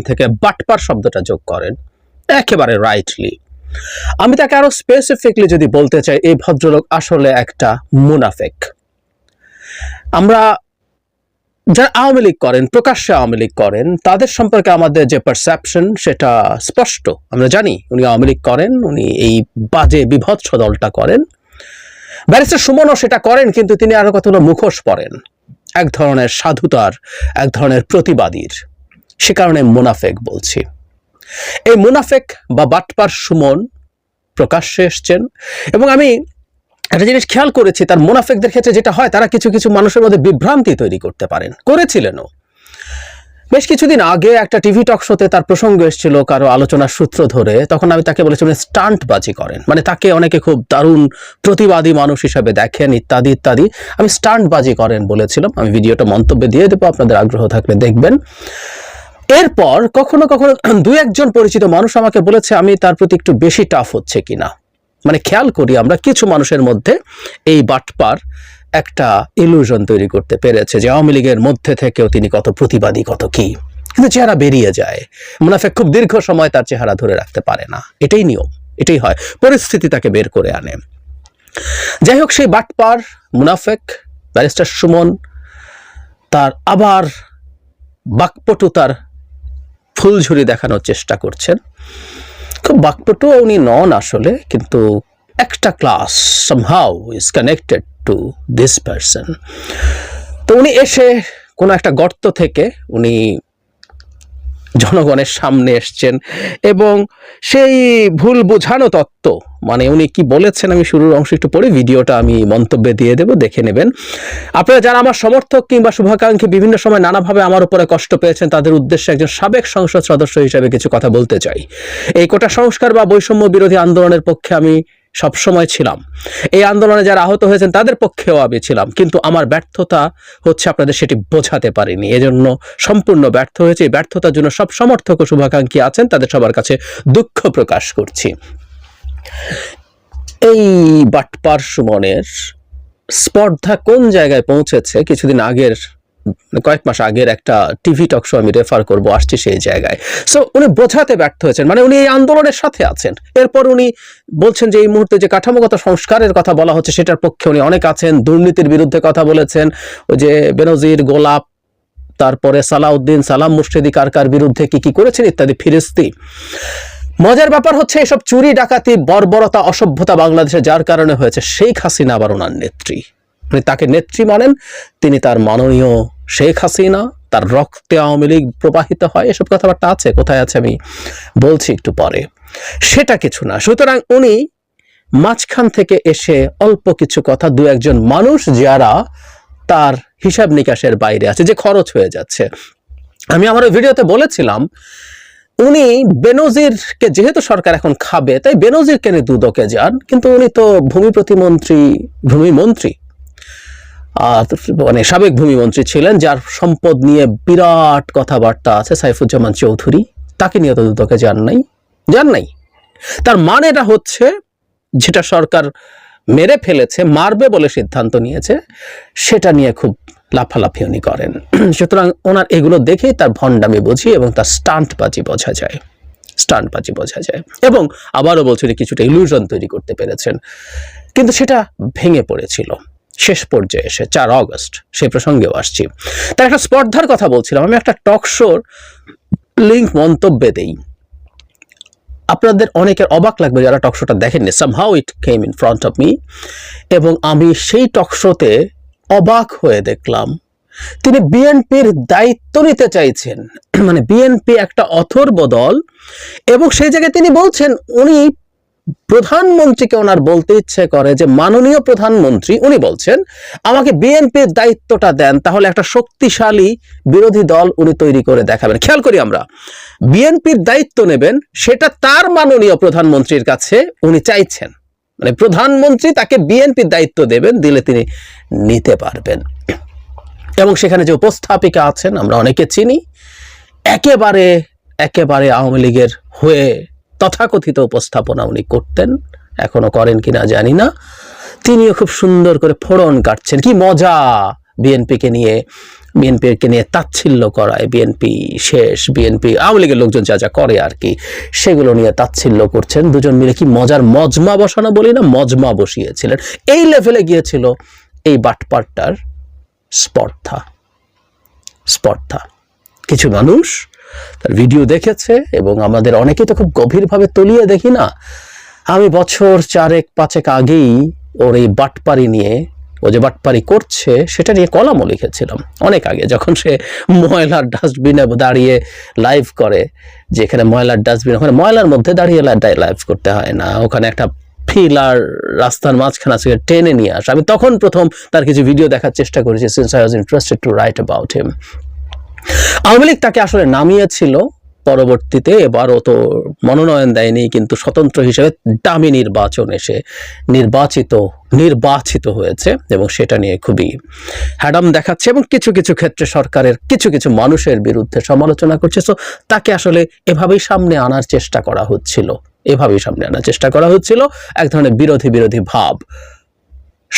সেখান থেকে বাটপার শব্দটা যোগ করেন। একেবারে রাইটলি আমি তাকে আরও স্পেসিফিকলি যদি বলতে চাই, এই ভদ্রলোক আসলে একটা মুনাফেক। আমরা যারা আওয়ামী লীগ করেন, প্রকাশ্যে আওয়ামী লীগ করেন, তাদের সম্পর্কে আমাদের যে পারসেপশন সেটা স্পষ্ট। আমরা জানি উনি আওয়ামী লীগ করেন, উনি এই বাজে, বিভৎস দলটা করেন। ব্যারিস্টার সুমনও সেটা করেন, কিন্তু তিনি আরও কতগুলো মুখোশ পরেন। এক ধরনের সাধুতার, এক ধরনের প্রতিবাদীর। সে কারণে মুনাফেক বলছি। এই মুনাফেক বা বাটপার সুমন প্রকাশ্যে এসছেন এবং আমি একটা জিনিস খেয়াল করেছি, তার মুনাফেকদের ক্ষেত্রে যেটা হয়, তারা কিছু কিছু মানুষের মধ্যে বিভ্রান্তি তৈরি করতে পারেন। করেছিলেনও। বেশ কিছুদিন আগে একটা টিভি টক শোতে তার প্রসঙ্গ এসেছিল কারও আলোচনার সূত্র ধরে, তখন আমি তাকে বলেছিলাম স্টান্ট বাজি করেন। মানে তাকে অনেকে খুব দারুণ প্রতিবাদী মানুষ হিসাবে দেখেন, ইত্যাদি ইত্যাদি। আমি স্টান্ট বাজি করেন বলেছিলাম। আমি ভিডিওটা মন্তব্যে দিয়ে দেবো, আপনাদের আগ্রহ থাকলে দেখবেন। এরপর কখনো কখনো দু একজন পরিচিত মানুষ আমাকে বলেছে, আমি তার প্রতি একটু বেশি টাফ হচ্ছে কিনা? মানে খেয়াল করি আমরা কিছু মানুষের মধ্যে এই বাটপার একটা ইলুশন তৈরি করতে পেরেছে যে আওয়ামী লীগের মধ্যে থেকেও তিনি কত প্রতিবাদী, কত কি। কিন্তু চেহারা বেরিয়ে যায়। মুনাফেক খুব দীর্ঘ সময় তার চেহারা ধরে রাখতে পারে না। এটাই নিয়ম, এটাই হয়। পরিস্থিতি তাকে বের করে আনে। যাই হোক, সেই বাটপার, মুনাফেক, ব্যারিস্টার সুমন, তার আবার বাকপটুতার ফুলঝুরি দেখানোর চেষ্টা করছেন। খুব বাকপটু উনি নন আসলে, কিন্তু একটা class somehow is connected to this person তো উনি এসে কোনো একটা গর্ত থেকে উনি জনগণের সামনে এসছেন এবং সেই ভুল বোঝানো তত্ত্ব মানে উনি কি বলেছেন আমি শুরুর অংশ একটু পরে ভিডিওটা আমি মন্তব্যে দিয়ে দেব, দেখে নেবেন। আপনারা যারা আমার সমর্থক কিংবা শুভাকাঙ্ক্ষী বিভিন্ন সময় নানাভাবে আমার উপরে কষ্ট পেয়েছেন, তাদের উদ্দেশ্যে একজন সাবেক সংসদ সদস্য হিসেবে কিছু কথা বলতে চাই। এই কোটা সংস্কার বা বৈষম্য বিরোধী আন্দোলনের পক্ষে আমি সবসময় ছিলাম। এই আন্দোলনে যারা আহত হয়েছেন, তাদের পক্ষেও আমি ছিলাম। কিন্তু আমার ব্যর্থতা হচ্ছে আপনাদের সেটি বোঝাতে পারিনি। এজন্য সম্পূর্ণ ব্যর্থ হয়েছে। এই ব্যর্থতার জন্য সব সমর্থক ও শুভাকাঙ্ক্ষী আছেন, তাদের সবার কাছে দুঃখ প্রকাশ করছি। এই বাটপার সুমনের স্পর্ধা কোন জায়গায় পৌঁছেছে? কিছুদিন আগের, কয়েক মাস আগের একটা টিভি টক শো আমি রেফার করব, আসছি সেই জায়গায়। সো উনি বোঝাতে ব্যর্থ হয়েছেন মানে উনি এই আন্দোলনের সাথে আছেন। এরপর উনি বলছেন যে, এই মুহূর্তে যে কাঠামোগত সংস্কারের কথা বলা হচ্ছে, সেটার পক্ষে উনি অনেক আছেন, দুর্নীতির বিরুদ্ধে কথা বলেছেন। ওই যে বেনজির, গোলাপ, তারপরে সালাউদ্দিন, সালাম মুর্শিদি কার কার বিরুদ্ধে কি কি করেছেন ইত্যাদি, ফিরিস্তি। মজার ব্যাপার হচ্ছে এসব চুরি, ডাকাতি, বর্বরতা, অসভ্যতা বাংলাদেশে যার কারণে হয়েছে শেখ হাসিনা আবার ওনার নেত্রী। মানে তাকে নেত্রী মানেন তিনি তার মাননীয় শেখ হাসিনা, তার রক্তে আওয়ামী লীগ প্রবাহিত হয়। এসব কথাবার্তা আছে, কোথায় আছে আমি বলছি একটু পরে। সেটা কিছু না। সুতরাং উনি মাঝখান থেকে এসে অল্প কিছু কথা, দু একজন মানুষ যারা তার হিসাব নিকাশের বাইরে আছে, যে খরচ হয়ে যাচ্ছে। আমি আমার ভিডিওতে বলেছিলাম উনি বেনজিরকে, যেহেতু সরকার এখন খাবে, তাই বেনজিরকে নিয়ে দুদকে যান, কিন্তু উনি তো ভূমি প্রতিমন্ত্রী, ভূমি মন্ত্রী। আর মানে সাবেক ভূমিমন্ত্রী ছিলেন, যার সম্পদ নিয়ে বিরাট কথাবার্তা আছে, সাইফুজ্জামান চৌধুরী। তাকে নিয়ে তো দুদকে যান নাই যান নাই। তার মানেটা হচ্ছে, যেটা সরকার মেরে ফেলেছে, মারবে বলে সিদ্ধান্ত নিয়েছে, সেটা নিয়ে খুব লাফালাফি উনি করেন। সুতরাং ওনার এগুলো দেখে তার ভণ্ডামি বুঝি এবং তার স্টান্টবাজি বোঝা যায়। স্টান্টবাজি বোঝা যায়। এবং আবারও বলছি কিছুটা ইলুশন তৈরি করতে পেরেছেন। কিন্তু সেটা ভেঙে পড়েছিল। শেষ পর্যায়ে এসে, চার অগস্ট সেই প্রসঙ্গেও আসছি। তার একটা স্পর্ধার কথা বলছিলাম। আমি একটা টক শোর লিঙ্ক মন্তব্যে দেই। আপনাদের অনেকের অবাক লাগবে যারা টক শোটা দেখেননি। Somehow it came in front of me এবং আমি সেই টক শোতে অবাক হয়ে দেখলাম। তিনি বিএনপির দায়িত্ব নিতে চাইছেন। মানে বিএনপি একটা অথর্ব দল এবং সেই জায়গায় তিনি বলছেন, উনি প্রধানমন্ত্রীকে ওনার বলতে ইচ্ছে করে যে, মাননীয় প্রধানমন্ত্রী, উনি বলছেন, আমাকে বিএনপির দায়িত্বটা দেন, তাহলে একটা শক্তিশালী বিরোধী দল উনি তৈরি করে দেখাবেন। খেয়াল করি আমরা, বিএনপির দায়িত্ব নেবেন, সেটা তার মাননীয় প্রধানমন্ত্রীর কাছে উনি চাইছেন। মানে প্রধানমন্ত্রী তাকে বিএনপির দায়িত্ব দেবেন, দিলে তিনি নিতে পারবেন। এবং সেখানে যে উপস্থাপিকা আছেন, আমরা অনেকে চিনি, একেবারে একেবারে আওয়ামী লীগের হয়ে তথাকথিত উপস্থাপনা উনি করতেন, এখনও করেন কিনা জানি না। তিনিও খুব সুন্দর করে ফোড়ন কাটছেন। কি মজা বিএনপিকে নিয়ে। বিএনপিকে নিয়ে তাচ্ছিল্য করায় বিএনপি শেষ, বিএনপি, আওয়ামী লীগের লোকজন যা যা করে আর কি, সেগুলো নিয়ে তাচ্ছিল্য করছেন। দুজন মিলে কি মজার মজমা বসানো বলি না, মজমা বসিয়েছিলেন। এই লেভেলে গিয়েছিল এই বাটপারটার স্পর্ধা। স্পর্ধা। কিছু মানুষ তার ভিডিও দেখেছে এবং আমাদের অনেকেই তো খুব গভীরভাবে তলিয়ে দেখি না। আমি বছর চারেক, পাঁচেক আগেই ওর এই বাটপারি নিয়ে ও যে বাটপারি করছে, সেটা নিয়ে কলামও লিখেছিলাম। অনেক আগে যখন সে ময়লার ডাস্টবিনে দাঁড়িয়ে লাইভ করে যেখানে ময়লার ডাস্টবিন ওখানে ময়লার মধ্যে দাঁড়িয়ে লাইভ করতে হয় না। ওখানে একটা ফিলার রাস্তার মাঝখানে আছে, টেনে নিয়ে আসে। আমি তখন প্রথম তার কিছু ভিডিও দেখার চেষ্টা করেছি since I was interested to write about him Awami League তাকে আসলে নামিয়েছিল পরবর্তীতে এবারও তো মনোনয়ন দেয়নি, কিন্তু স্বতন্ত্র হিসেবে দামি নির্বাচন এসে নির্বাচিত নির্বাচিত হয়েছে এবং সেটা নিয়ে খুবই হ্যাডাম দেখাচ্ছে এবং কিছু কিছু ক্ষেত্রে সরকারের কিছু কিছু মানুষের বিরুদ্ধে সমালোচনা করছে। তো তাকে আসলে এভাবেই সামনে আনার চেষ্টা করা হচ্ছিল, এভাবেই সামনে আনার চেষ্টা করা হচ্ছিল। এক ধরনের বিরোধী বিরোধী ভাব,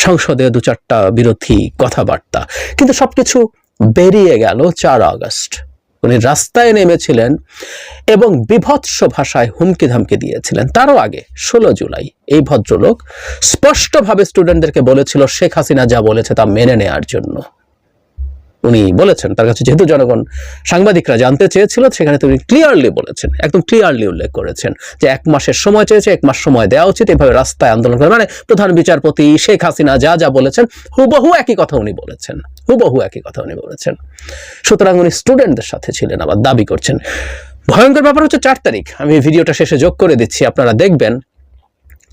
সংসদে দু চারটা বিরোধী কথাবার্তা, কিন্তু সবকিছু বেরিয়ে গেল চার আগস্ট। উনি রাস্তায় নেমেছিলেন এবং বিভৎস ভাষায় হুমকি ধামকি দিয়েছিলেন। তারও আগে ষোলো জুলাই এই ভদ্রলোক স্পষ্টভাবে স্টুডেন্টদেরকে বলেছিল, শেখ হাসিনা যা বলেছে তা মেনে নেয়ার জন্য। উনি বলেছেন, তার কাছে যেহেতু জনগণ সাংবাদিকরা জানতে চেয়েছিল, সেখানে তিনি ক্লিয়ারলি বলেছেন, একদম ক্লিয়ারলি উল্লেখ করেছেন যে এক মাসের সময় চেয়েছে, এক মাস সময় দেওয়া উচিত, এভাবে রাস্তায় আন্দোলন করে। মানে প্রধান বিচারপতি শেখ হাসিনা যা যা বলেছেন, হুবহু একই কথা উনি বলেছেন, হুবহু একই কথা উনি বলেছেন। সুতরাং উনি স্টুডেন্টদের সাথে ছিলেন, আবার দাবি করছেন। ভয়ঙ্কর ব্যাপার হচ্ছে চার তারিখ, আমি ভিডিওটা শেষে যোগ করে দিচ্ছি, আপনারা দেখবেন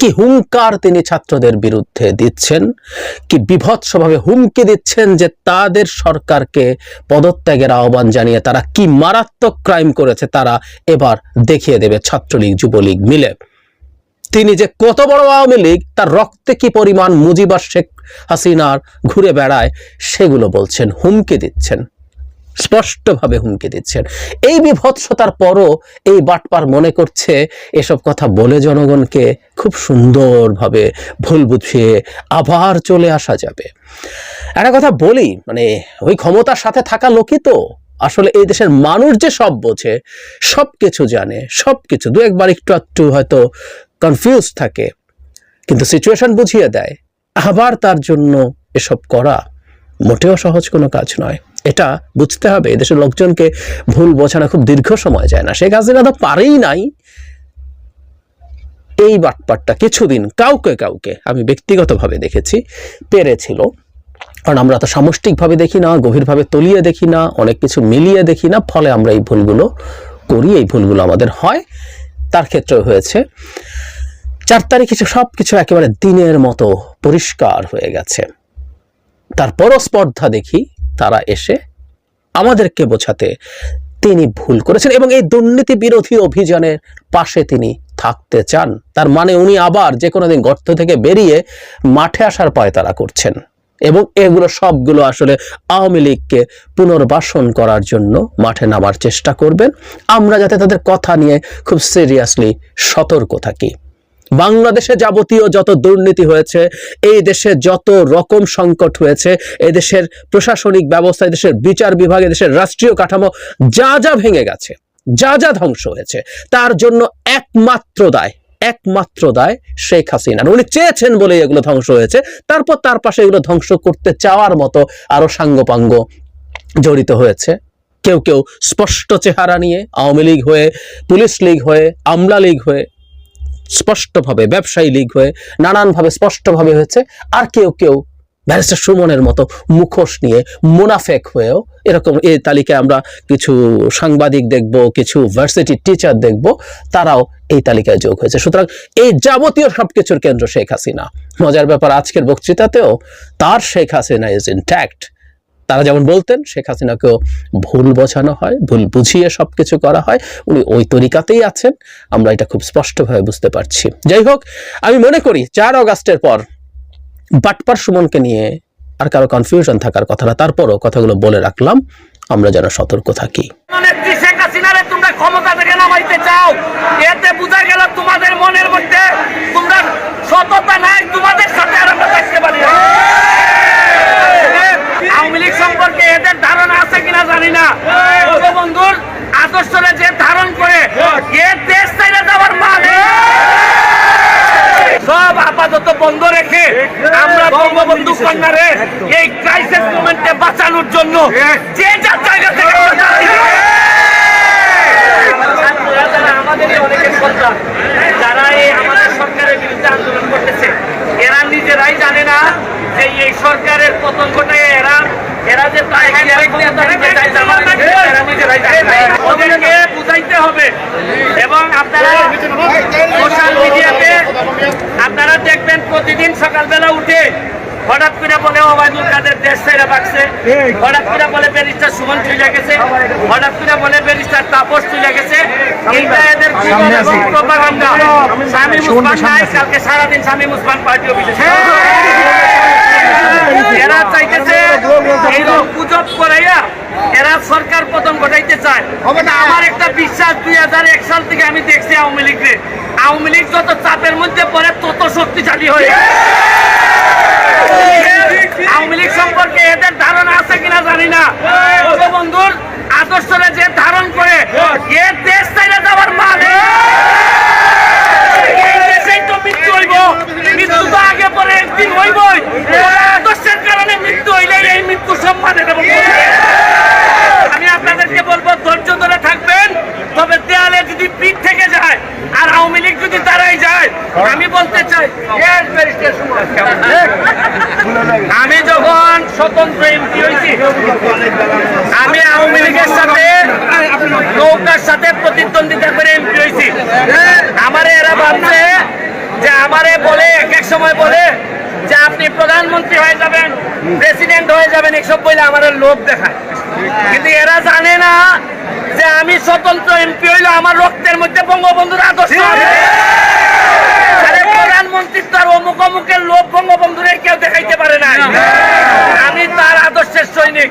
কি হুঙ্কার তিনি ছাত্রদের বিরুদ্ধে দিচ্ছেন? কি বিভৎসভাবে হুমকি দিচ্ছেন যে তাদের সরকারকে পদত্যাগের আহ্বান জানিয়ে তারা কি মারাত্মক ক্রাইম করেছে তারা এবার দেখিয়ে দেবে ছাত্রলীগ, যুবলীগ মিলে। তিনি যে কত বড় আওয়ামী লীগ, তার রক্তে কি পরিমাণ মুজিবার শেখ হাসিনার ঘুরে বেড়ায়, সেগুলো বলছেন, হুমকি দিচ্ছেন। স্পষ্টভাবে হুমকি দিচ্ছেন। এই বিভৎসতার পরও এই বাটপার মনে করছে, এসব কথা বলে জনগণকে খুব সুন্দরভাবে ভুল বুঝিয়ে আবার চলে আসা যাবে। একটা কথা বলি মানে ওই ক্ষমতার সাথে থাকা লোকই তো। আসলে এই দেশের মানুষ যে সব বোঝে সব কিছু জানে সব কিছু দু একবার একটু একটু হয়তো কনফিউজ থাকে, কিন্তু সিচুয়েশন বুঝিয়ে দেয়। আবার তার জন্য এসব করা মোটেও সহজ কোনো কাজ নয়। এটা বুঝতে হবে এদেশের লোকজনকে ভুল বোঝানো খুব দীর্ঘ সময় যায় না। শেখ হাসিনা তো পারেই নাই এই বাটপাটটা কিছুদিন কাউকে কাউকে আমি ব্যক্তিগতভাবে দেখেছি, পেরেছিল। কারণ আমরা তো সামষ্টিকভাবে দেখি না, গভীরভাবে তলিয়ে দেখি না, অনেক কিছু মিলিয়ে দেখি না, ফলে আমরা এই ভুলগুলো করি, এই ভুলগুলো আমাদের হয়। তার ক্ষেত্রেও হয়েছে। চার তারিখে সব কিছু একেবারে দিনের মতো পরিষ্কার হয়ে গেছে। তারপরও স্পর্ধা দেখি, তারা এসে আমাদেরকে বোঝাতে তিনি ভুল করেছেন এবং এই দুর্নীতি বিরোধী অভিযানের পাশে তিনি থাকতে চান, তার মানে উনি আবার যে কোনো দিন গর্ত থেকে বেরিয়ে মাঠে আসার পায়তারা করছেন। এবং এগুলো সবগুলো আসলে আওয়ামী লীগকে পুনর্বাসন করার জন্য মাঠে নামার চেষ্টা করবেন। আমরা যাতে তাদের কথা নিয়ে খুব সিরিয়াসলি সতর্ক থাকি। বাংলাদেশে যাবতীয় যত দুর্নীতি হয়েছে, এই দেশে যত রকম সংকট হয়েছে এই দেশের প্রশাসনিক ব্যবস্থা দেশের বিচার বিভাগ দেশের রাষ্ট্রীয় কাঠামো যা যা ভেঙে গেছে যা যা ধ্বংস হয়েছে, তার জন্য একমাত্র দায় একমাত্র দায় শেখ হাসিনা উনি চেয়েছেন বলে এগুলো ধ্বংস হয়েছে, তারপর তার পাশে এগুলো ধ্বংস করতে চাওয়ার মতো আরও সাঙ্গপাঙ্গ জড়িত হয়েছে। কেউ কেউ স্পষ্ট চেহারা নিয়ে, আওয়ামী লীগ হয়ে, পুলিশ লীগ হয়ে, আমলা লীগ হয়ে, স্পষ্টভাবে, ব্যবসায়ী লীগ হয়ে, নানানভাবে স্পষ্টভাবে হয়েছে, আর কেউ কেউ ব্যারিস্টার সুমনের মতো মুখোশ নিয়ে মুনাফেক হয়েও এরকম এই তালিকায় আমরা কিছু সাংবাদিক দেখব, কিছু ভার্সিটি টিচার দেখব, তারাও এই তালিকায় যোগ হয়েছে। সুতরাং এই যাবতীয় সবকিছুর কেন্দ্র শেখ হাসিনা। মজার ব্যাপার, আজকের বক্তৃতাতেও তার শেখ হাসিনা ইজ ইনট্যাক্ট তারা যেমন বলতেন, শেখ হাসিনাকেও ভুল বোঝানো হয়, ভুল বুঝিয়ে সব কিছু করা হয়। উনি ওই তরিকাতেই আছেন। আমরা এটা খুব স্পষ্টভাবে বুঝতে পারছি। যাই হোক, আমি মনে করি চার অগাস্টের পর বাটপার সুমনকে নিয়ে আর কারও কনফিউশন থাকার কথা না তারপরও কথাগুলো বলে রাখলাম, আমরা যেন সতর্ক থাকি। ক্ষমতা চাও, এতে তোমাদের মনের মধ্যে তোমরা নাই, তোমাদের সাথে সম্পর্কে এদের ধারণা আছে কিনা আদর্শরা যে ধারণ করে এর দেশ চাইলে যাওয়ার মানে রেখে আমরা বঙ্গবন্ধু কন্যারে এই ক্রাইসিস মোমেন্টে বাঁচানোর জন্য যে যার জায়গা থেকে আমরা দাঁড়াই। ছাত্ররা যারা আমাদেরই অনেকের সন্তান যারা এই আমাদের সরকারের বিরুদ্ধে আন্দোলন করতেছে এরা নিজেরাই জানে না যে এই সরকারের পতন ঘটায় এরা এরা যে নিজেরাই জানে না। ওদেরকে বুঝাইতে হবে। এবং আপনারা সোশ্যাল মিডিয়াতে আপনারা দেখবেন প্রতিদিন সকালবেলা উঠে হঠাৎ করে বলে ওবায়দুল কাদের দেশ ছেড়ে বাঁচছে হঠাৎ করে বলে ব্যারিস্টার সুমন চলে গেছে। হঠাৎ করে বলে ব্যারিস্টার তাপস চলে গেছে। এইটা এদের জীবন এবং প্রপাগান্ডা। শামীম উসমান নাই কালকে সারাদিন শামীম উসমান পার্টি অফিসে। এরা চাইতেছে এইরকম গুজব করাইয়া এরা সরকার পতন ঘটাইতে চায়। আমার একটা বিশ্বাস দুই হাজার এক সাল থেকে আমি দেখছি আওয়ামী লীগকে আওয়ামী লীগ যত চাপের মধ্যে পড়ে, তত শক্তিশালী হয়ে আওয়ামী লীগ সম্পর্কে এদের ধারণা আছে কিনা জানি না। বঙ্গবন্ধুর আদর্শরে যে ধারণ করে, এ দেশ চাইলে যাওয়ার মানে। মৃত্যু আগে পরে একদিন হইবই। আদর্শের কারণে মৃত্যু হইলে এই মৃত্যু সম্মানে দেব আমি আপনাদেরকে বলব ধৈর্য ধরে থাকবেন তবে দেয়ালে যদি পিঠ থেকে যায় আর আওয়ামী লীগ যদি দাঁড়াই যায় আমি বলতে চাই আমি যখন স্বতন্ত্র এমপি হয়েছি আমি আওয়ামী লীগের সাথে নৌকার সাথে প্রতিদ্বন্দ্বিতা করে এমপি হয়েছি আমারে এরা ভাবছে আমারে বলে এক এক সময় বলে যে আপনি প্রধানমন্ত্রী হয়ে যাবেন প্রেসিডেন্ট হয়ে যাবেন এসব বলে আমার লোভ দেখায়। কিন্তু এরা জানে না যে আমি স্বতন্ত্র এমপি হইলে আমার রক্তের মধ্যে বঙ্গবন্ধুর আদর্শ। আরে প্রধানমন্ত্রী তার অমুক অমুকের লোভ বঙ্গবন্ধুরে কেউ দেখাইতে পারে না। আমি সৈনিক,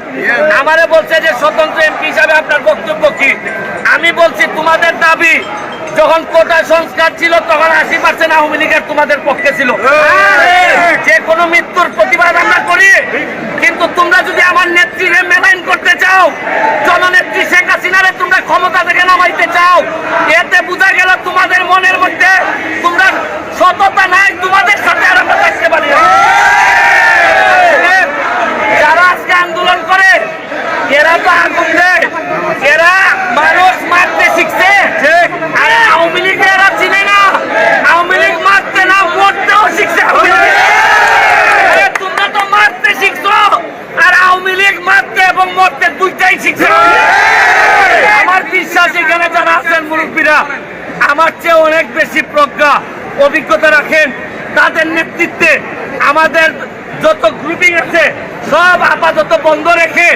আমারে বলছে যে স্বতন্ত্র এমপি হিসাবে আপনার বক্তব্য কি? আমি বলছি, তোমাদের দাবি, যখন কোটা সংস্কার ছিল, তখন আশি পার্সেন্ট আওয়ামী লীগের তোমাদের পক্ষে ছিল যে কোনো মৃত্যুর প্রতিবাদ আমরা করি কিন্তু তোমরা যদি আমার নেত্রীরে মেলাইন করতে চাও জননেত্রী শেখ হাসিনারে তোমরা ক্ষমতা থেকে নামাইতে চাও এতে বোঝা গেল তোমাদের মনের মধ্যে তোমরা সততা নাই তোমাদের সাথে আর আমরা থাকতে পারি না। যারা আজকে আন্দোলন করে এরা তো আগুন দেয় এরা মানুষ মারতে শিখছে আরে আওয়ামী লীগ এরা চিনে না আওয়ামী লীগ মারতে না মরতেও শিখছে আওয়ামী লীগ। আরে তোমরা তো মারতে শিখছো আর আওয়ামী লীগ মারতে এবং মরতে দুইটাই শিখছে আমার বিশ্বাস এখানে যারা আছেন মুরব্বীরা আমার চেয়ে অনেক বেশি প্রজ্ঞা অভিজ্ঞতা রাখেন তাদের নেতৃত্বে আমাদের যত গ্রুপিং আছে সব আপাতত বন্ধ রেখে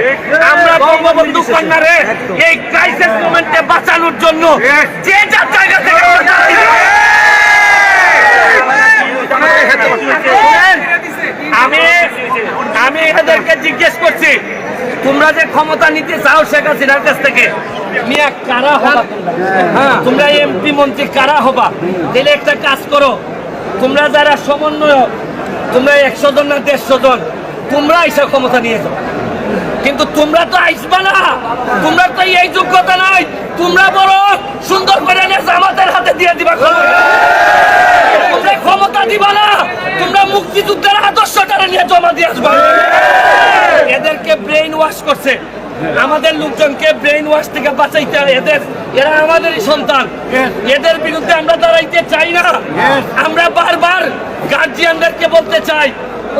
আমরা বঙ্গবন্ধু কন্যারে এই ক্রাইসিস মোমেন্টে বাঁচানোর জন্য যে যার জায়গা থেকে আমি আমি এদেরকে জিজ্ঞেস করছি তোমরা যে ক্ষমতা নিতে চাও শেখ হাসিনার কাছ থেকে কারা হ্যাঁ তোমরা এমপি মন্ত্রী কারা হবা? তাহলে একটা কাজ করো, তোমরা যারা সমন্বয়ক, তোমরা একশো জন না দেড়শো জন, তোমরা এসব ক্ষমতা নিয়ে যাও। কিন্তু তোমরা তো আইসবা না। তোমরা তো এই যোগ্যতা নাই তোমরা বড় সুন্দর করে জামাতের হাতে দিয়ে দিবা তোমরা ক্ষমতা দিবা না। তোমরা মুক্তিযুদ্ধের আদর্শটারে নিয়ে জমা দিয়ে আসবা। এদেরকে ব্রেইন ওয়াশ করছে। আমাদের লোকজনকে ব্রেইন ওয়াশ থেকে বাঁচাইতে হবে। এদের এরা আমাদেরই সন্তান। এদের বিরুদ্ধে আমরা দাঁড়াইতে চাই না। আমরা বারবার গার্জিয়ানদেরকে বলতে চাই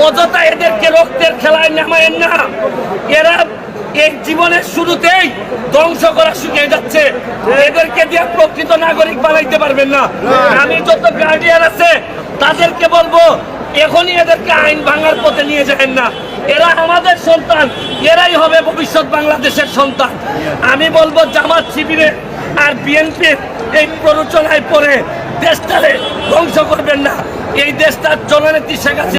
অযথা এদেরকে রক্তের খেলায় নামায়েন না। এরা এই জীবনের শুরুতেই ধ্বংস করা শুকিয়ে যাচ্ছে। এদেরকে দিয়ে প্রকৃত নাগরিক বানাইতে পারবেন না। আমি যত গার্ডিয়ান আছে তাদেরকে বলব এখনই এদেরকে আইন ভাঙার পথে নিয়ে যাবেন না। এরা আমাদের সন্তান, এরাই হবে ভবিষ্যৎ বাংলাদেশের সন্তান। আমি বলব, জামাত শিবিরে আর বিএনপির এই প্ররোচনায় পরে দেশটারে ধ্বংস করবেন না। এই দেশটার জননেত্রী শেখ